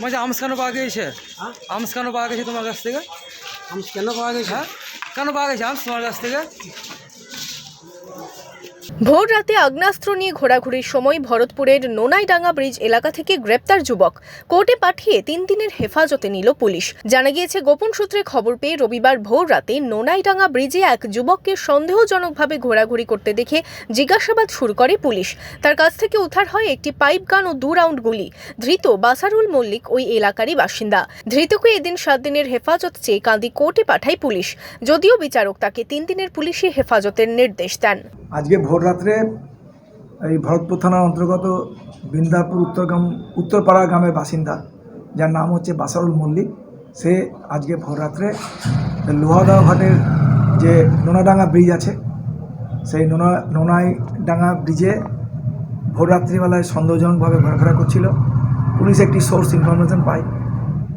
বলছি আমস কেন পাওয়া গিয়েছে হ্যাঁ? আমস কেন পাওয়া গেছে তোমার কাছ থেকে? আমস কেন পাওয়া গেছে? হ্যাঁ? কেন পাওয়া গেছে আমস তোমার কাছ থেকে? ভোর রাতে আগ্নেয়াস্ত্র নিয়ে ঘোরাঘুরির সময় ভরতপুরের নোনাইডাঙ্গা ব্রিজ এলাকা থেকে গ্রেপ্তার যুবক। কোর্টে পাঠিয়ে তিন দিনের হেফাজতে নিল পুলিশ। জানা গিয়েছে, গোপন সূত্রে খবর পেয়ে রবিবার ভোর রাতে নোনাইডাঙ্গা ব্রিজে এক যুবককে সন্দেহজনকভাবে ঘোরাঘুরি করতে দেখে জিজ্ঞাসাবাদ শুরু করে পুলিশ। তার কাছ থেকে উদ্ধার হয় একটি পাইপ গান ও দু রাউন্ড গুলি। ধৃত বাসারুল মল্লিক ওই এলাকারই বাসিন্দা। ধৃতকে এদিন সাত দিনের হেফাজত চেয়ে কাঁদি কোর্টে পাঠায় পুলিশ। যদিও বিচারক তাকে তিন দিনের পুলিশি হেফাজতের নির্দেশ দেন। আজকে ভোর রাত্রে এই ভরতপুর থানার অন্তর্গত বৃন্দাপুর উত্তরগ্রাম উত্তরপাড়া গ্রামের বাসিন্দা, যার নাম হচ্ছে বাসারুল মল্লিক, সে আজকে ভোর রাত্রে লোহাগাঁও ঘাটের যে নোনাডাঙ্গা ব্রিজ আছে, সেই নোনা, নোনাইডাঙ্গা ব্রিজে ভোর রাত্রিবেলায় সন্দেহজনকভাবে ঘোরাফেরা করছিল। পুলিশ একটি সোর্স ইনফরমেশন পায়,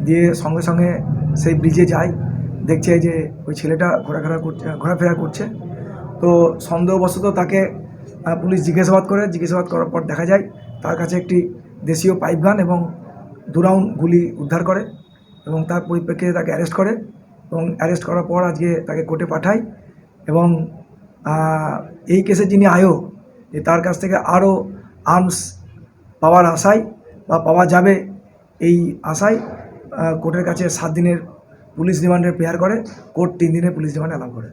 দিয়ে সঙ্গে সঙ্গে সেই ব্রিজে যায়, দেখছে যে ওই ছেলেটা ঘোরাফেরা করছে ঘোরাফেরা করছে। তো সন্দেহবশত তাকে পুলিশ জিজ্ঞাসাবাদ করে। জিজ্ঞাসাবাদ করার পর দেখা যায়, তার কাছে একটি দেশীয় পাইপ গান এবং দু রাউন্ড গুলি উদ্ধার করে এবং তার পরিপ্রেক্ষিতে তাকে অ্যারেস্ট করে এবং অ্যারেস্ট করার পর আজকে তাকে কোর্টে পাঠায় এবং এই কেসে যিনি আয়ো যে তার কাছ থেকে আরও আর্মস পাওয়ার আশায় বা পাওয়া যাবে এই আশায় কোর্টের কাছে সাত দিনের পুলিশ রিমান্ডের প্রেয়ার করে। কোর্ট তিন দিনের পুলিশ রিমান্ড অ্যালাউ করে।